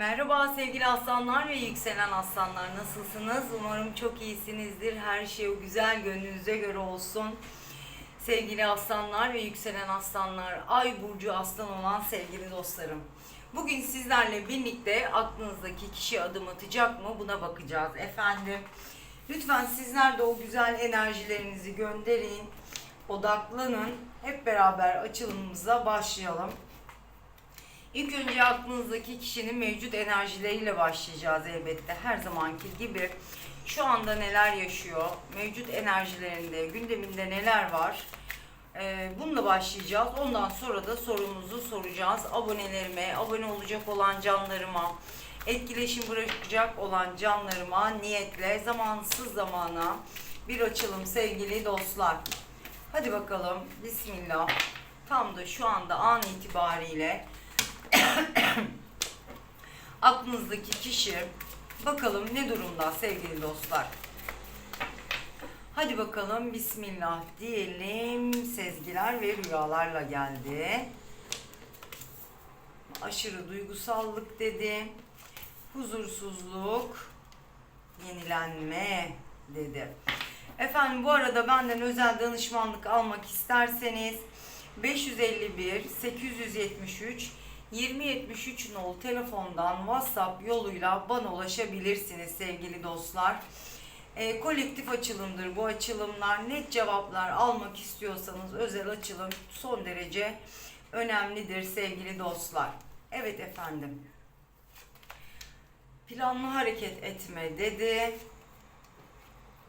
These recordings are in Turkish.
Merhaba sevgili aslanlar ve yükselen aslanlar nasılsınız? Umarım çok iyisinizdir. Her şey o güzel gönlünüze göre olsun. Sevgili aslanlar ve yükselen aslanlar, ay burcu aslan olan sevgili dostlarım. Bugün sizlerle birlikte aklınızdaki kişi adım atacak mı buna bakacağız efendim. Lütfen sizler de o güzel enerjilerinizi gönderin, odaklanın. Hep beraber açılımımıza başlayalım. İlk önce aklınızdaki kişinin mevcut enerjileriyle başlayacağız elbette. Her zamanki gibi şu anda neler yaşıyor, mevcut enerjilerinde, gündeminde neler var? Ee, bununla başlayacağız. Ondan sonra da sorumuzu soracağız. Abonelerime, abone olacak olan canlarıma, etkileşim bırakacak olan canlarıma niyetle zamansız zamana bir açılım sevgili dostlar. Hadi bakalım. Bismillah. Tam da şu anda an itibariyle aklınızdaki kişi bakalım ne durumda sevgili dostlar. Hadi bakalım Bismillah diyelim. Sezgiler ve rüyalarla geldi. Aşırı duygusallık dedi. Huzursuzluk, yenilenme dedi. Efendim bu arada benden özel danışmanlık almak isterseniz 551 873 2073 nol telefondan WhatsApp yoluyla bana ulaşabilirsiniz sevgili dostlar. E, kolektif açılımdır bu açılımlar. Net cevaplar almak istiyorsanız özel açılım son derece önemlidir sevgili dostlar. Evet efendim. Planlı hareket etme dedi.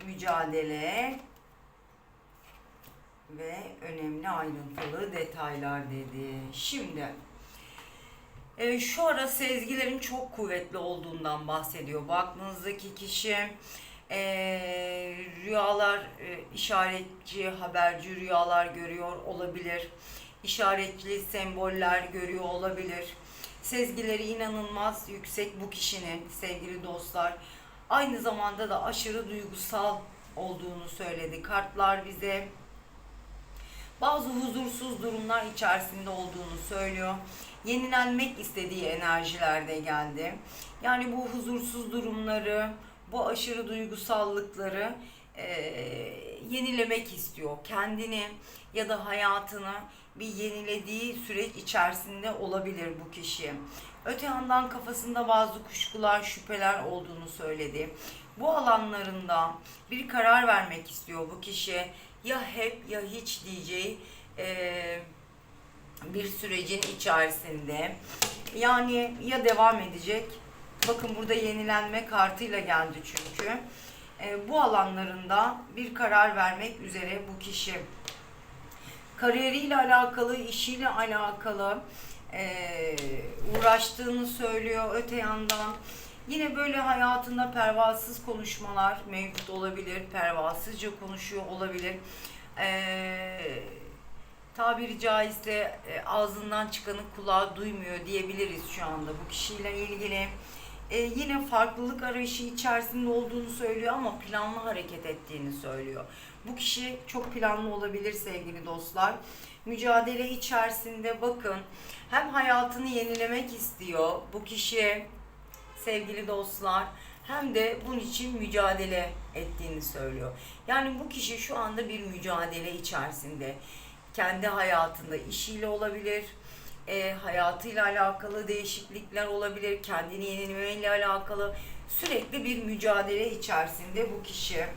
Mücadele ve önemli ayrıntılı detaylar dedi. Şimdi e, şu ara sezgilerin çok kuvvetli olduğundan bahsediyor. Bu aklınızdaki kişi e, rüyalar, e, işaretçi, haberci rüyalar görüyor olabilir. İşaretli semboller görüyor olabilir. Sezgileri inanılmaz yüksek bu kişinin sevgili dostlar. Aynı zamanda da aşırı duygusal olduğunu söyledi. Kartlar bize bazı huzursuz durumlar içerisinde olduğunu söylüyor. Yenilenmek istediği enerjilerde geldi. Yani bu huzursuz durumları, bu aşırı duygusallıkları e, yenilemek istiyor. Kendini ya da hayatını bir yenilediği süreç içerisinde olabilir bu kişi. Öte yandan kafasında bazı kuşkular, şüpheler olduğunu söyledi. Bu alanlarında bir karar vermek istiyor bu kişi. Ya hep ya hiç diyeceği e, bir sürecin içerisinde. Yani ya devam edecek. Bakın burada yenilenme kartıyla geldi çünkü. E, bu alanlarında bir karar vermek üzere bu kişi. Kariyeriyle alakalı, işiyle alakalı e, uğraştığını söylüyor. Öte yandan yine böyle hayatında pervasız konuşmalar mevcut olabilir. Pervasızca konuşuyor olabilir. Eee tabiri caizse e, ağzından çıkanı kulağı duymuyor diyebiliriz şu anda bu kişiyle ilgili. E, yine farklılık arayışı içerisinde olduğunu söylüyor ama planlı hareket ettiğini söylüyor. Bu kişi çok planlı olabilir sevgili dostlar. Mücadele içerisinde bakın hem hayatını yenilemek istiyor bu kişi sevgili dostlar hem de bunun için mücadele ettiğini söylüyor. Yani bu kişi şu anda bir mücadele içerisinde kendi hayatında işiyle olabilir, e, hayatıyla alakalı değişiklikler olabilir, kendini yenilemeyle alakalı sürekli bir mücadele içerisinde bu kişi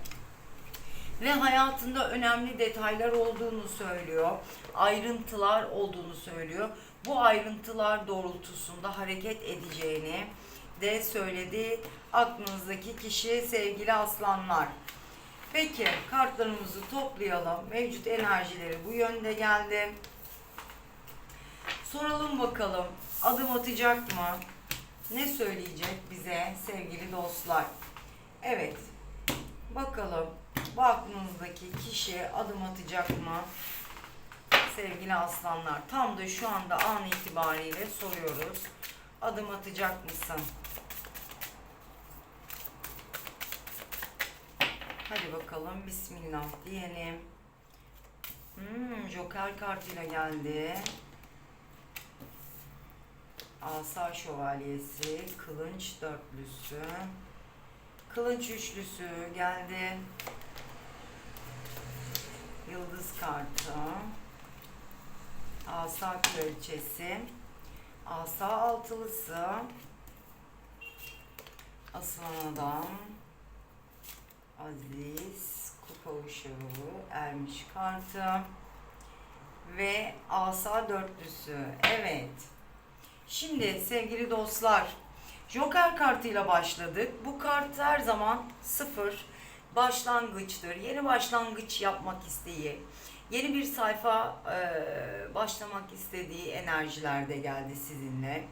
ve hayatında önemli detaylar olduğunu söylüyor, ayrıntılar olduğunu söylüyor. Bu ayrıntılar doğrultusunda hareket edeceğini de söyledi aklınızdaki kişi sevgili aslanlar. Peki kartlarımızı toplayalım. Mevcut enerjileri bu yönde geldi. Soralım bakalım adım atacak mı? Ne söyleyecek bize sevgili dostlar? Evet. Bakalım bu aklınızdaki kişi adım atacak mı? Sevgili aslanlar tam da şu anda an itibariyle soruyoruz. Adım atacak mısın? Hadi bakalım Bismillah diyelim. Hmm, Joker kartıyla geldi. Asa şövalyesi, kılınç dörtlüsü, kılınç üçlüsü geldi. Yıldız kartı, asa kraliçesi, asa altılısı, aslan adam, aziz, kupa uşağı, ermiş kartı ve asa dörtlüsü. Evet. Şimdi sevgili dostlar, Joker kartıyla başladık. Bu kart her zaman sıfır başlangıçtır. Yeni başlangıç yapmak isteği, yeni bir sayfa e, başlamak istediği enerjilerde geldi sizinle.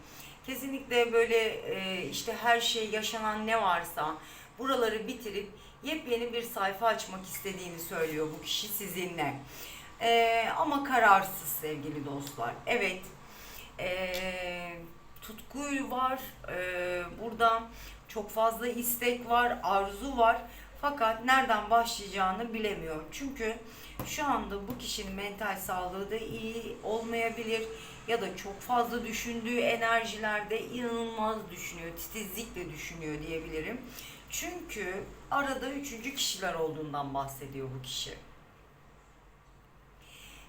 Kesinlikle böyle e, işte her şey yaşanan ne varsa buraları bitirip yepyeni bir sayfa açmak istediğini söylüyor bu kişi sizinle. E, ama kararsız sevgili dostlar. Evet e, tutku var. E, burada çok fazla istek var, arzu var. Fakat nereden başlayacağını bilemiyor. Çünkü şu anda bu kişinin mental sağlığı da iyi olmayabilir ya da çok fazla düşündüğü enerjilerde inanılmaz düşünüyor, titizlikle düşünüyor diyebilirim. Çünkü arada üçüncü kişiler olduğundan bahsediyor bu kişi.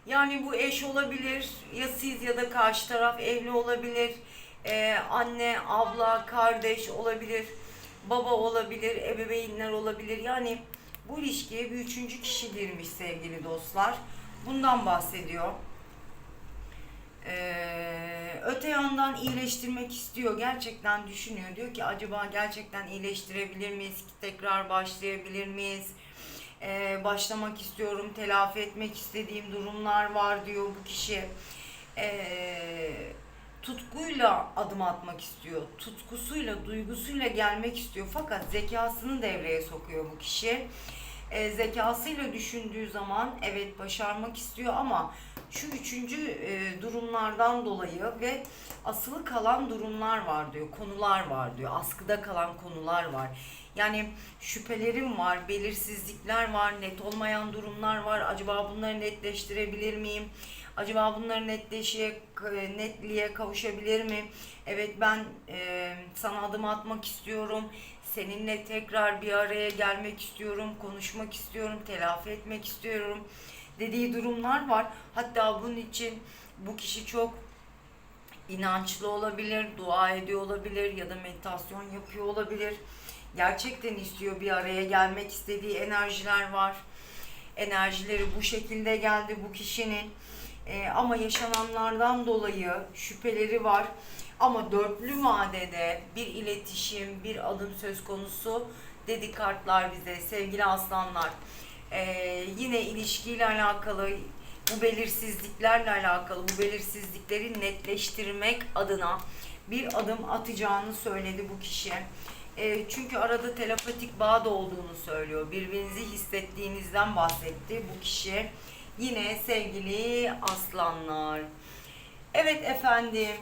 Yani bu eş olabilir, ya siz ya da karşı taraf evli olabilir, Ee, anne, abla, kardeş olabilir, baba olabilir, ebeveynler olabilir. Yani bu ilişkiye bir üçüncü kişi girmiş sevgili dostlar. Bundan bahsediyor. Ee, öte yandan iyileştirmek istiyor. Gerçekten düşünüyor. Diyor ki acaba gerçekten iyileştirebilir miyiz? Tekrar başlayabilir miyiz? Ee, başlamak istiyorum. Telafi etmek istediğim durumlar var diyor bu kişi. Ee, tutkuyla adım atmak istiyor. Tutkusuyla, duygusuyla gelmek istiyor. Fakat zekasını devreye sokuyor bu kişi. Ee, zekasıyla düşündüğü zaman evet başarmak istiyor ama şu üçüncü e, durumlardan dolayı ve asılı kalan durumlar var diyor, konular var diyor, askıda kalan konular var. Yani şüphelerim var, belirsizlikler var, net olmayan durumlar var. Acaba bunları netleştirebilir miyim? Acaba bunları netleşe, netliğe kavuşabilir mi? Evet ben e, sana adım atmak istiyorum. Seninle tekrar bir araya gelmek istiyorum, konuşmak istiyorum, telafi etmek istiyorum dediği durumlar var. Hatta bunun için bu kişi çok inançlı olabilir, dua ediyor olabilir ya da meditasyon yapıyor olabilir. Gerçekten istiyor bir araya gelmek istediği enerjiler var. Enerjileri bu şekilde geldi bu kişinin. Ee, ama yaşananlardan dolayı şüpheleri var. Ama dörtlü vadede bir iletişim, bir adım söz konusu dedi kartlar bize sevgili aslanlar. Ee, yine ilişkiyle alakalı bu belirsizliklerle alakalı bu belirsizlikleri netleştirmek adına bir adım atacağını söyledi bu kişi. E, çünkü arada telepatik bağ da olduğunu söylüyor. Birbirinizi hissettiğinizden bahsetti bu kişi. Yine sevgili aslanlar. Evet efendim.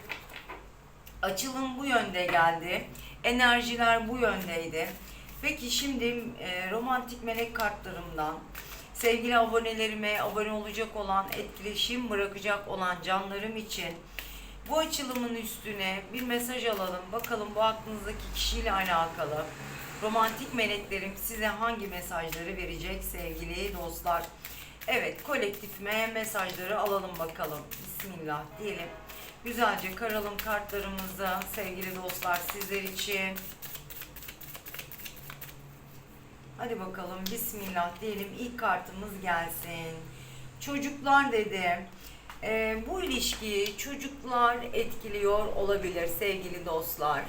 Açılım bu yönde geldi. Enerjiler bu yöndeydi. Peki şimdi e, romantik melek kartlarımdan sevgili abonelerime abone olacak olan, etkileşim bırakacak olan canlarım için bu açılımın üstüne bir mesaj alalım. Bakalım bu aklınızdaki kişiyle alakalı romantik meleklerim size hangi mesajları verecek sevgili dostlar. Evet kolektifime mesajları alalım bakalım. Bismillah diyelim. Güzelce karalım kartlarımızı sevgili dostlar sizler için. Hadi bakalım Bismillah diyelim ilk kartımız gelsin. Çocuklar dedi. Ee, bu ilişkiyi çocuklar etkiliyor olabilir sevgili dostlar.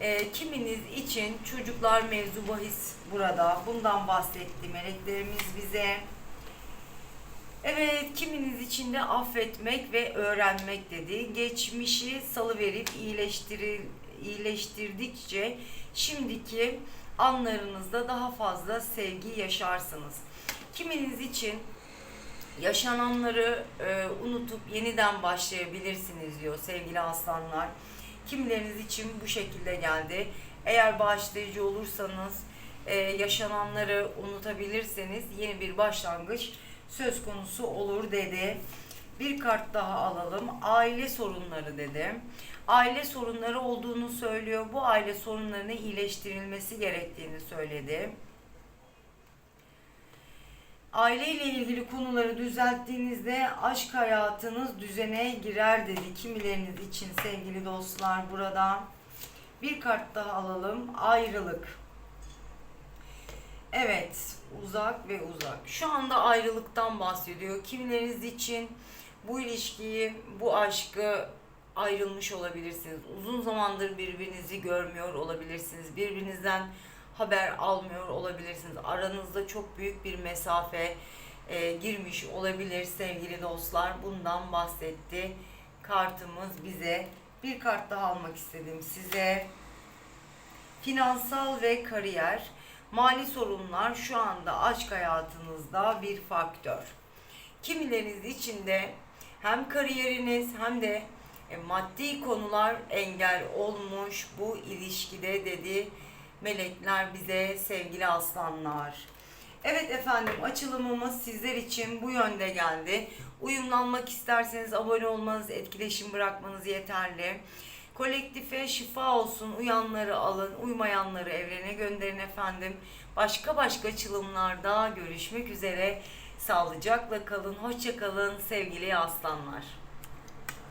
Ee, kiminiz için çocuklar mevzu bahis burada. Bundan bahsetti meleklerimiz bize. Evet, kiminiz için de affetmek ve öğrenmek dedi. Geçmişi salıverip iyileştiril, iyileştirdikçe şimdiki anlarınızda daha fazla sevgi yaşarsınız. Kiminiz için yaşananları e, unutup yeniden başlayabilirsiniz diyor sevgili aslanlar. Kimileriniz için bu şekilde geldi. Eğer bağışlayıcı olursanız, e, yaşananları unutabilirseniz yeni bir başlangıç söz konusu olur dedi. Bir kart daha alalım. Aile sorunları dedi. Aile sorunları olduğunu söylüyor. Bu aile sorunlarının iyileştirilmesi gerektiğini söyledi. Aile ile ilgili konuları düzelttiğinizde aşk hayatınız düzene girer dedi. Kimileriniz için sevgili dostlar burada. Bir kart daha alalım. Ayrılık. Evet, uzak ve uzak. Şu anda ayrılıktan bahsediyor. Kimileriniz için bu ilişkiyi, bu aşkı ayrılmış olabilirsiniz. Uzun zamandır birbirinizi görmüyor olabilirsiniz. Birbirinizden haber almıyor olabilirsiniz. Aranızda çok büyük bir mesafe e, girmiş olabilir sevgili dostlar. Bundan bahsetti. Kartımız bize bir kart daha almak istedim size. Finansal ve kariyer, mali sorunlar şu anda aşk hayatınızda bir faktör. Kimileriniz için de hem kariyeriniz hem de e, maddi konular engel olmuş bu ilişkide dedi melekler bize sevgili aslanlar. Evet efendim açılımımız sizler için bu yönde geldi. Uyumlanmak isterseniz abone olmanız, etkileşim bırakmanız yeterli. Kolektife şifa olsun. Uyanları alın, uymayanları evrene gönderin efendim. Başka başka açılımlarda görüşmek üzere. Sağlıcakla kalın, hoşça kalın sevgili aslanlar.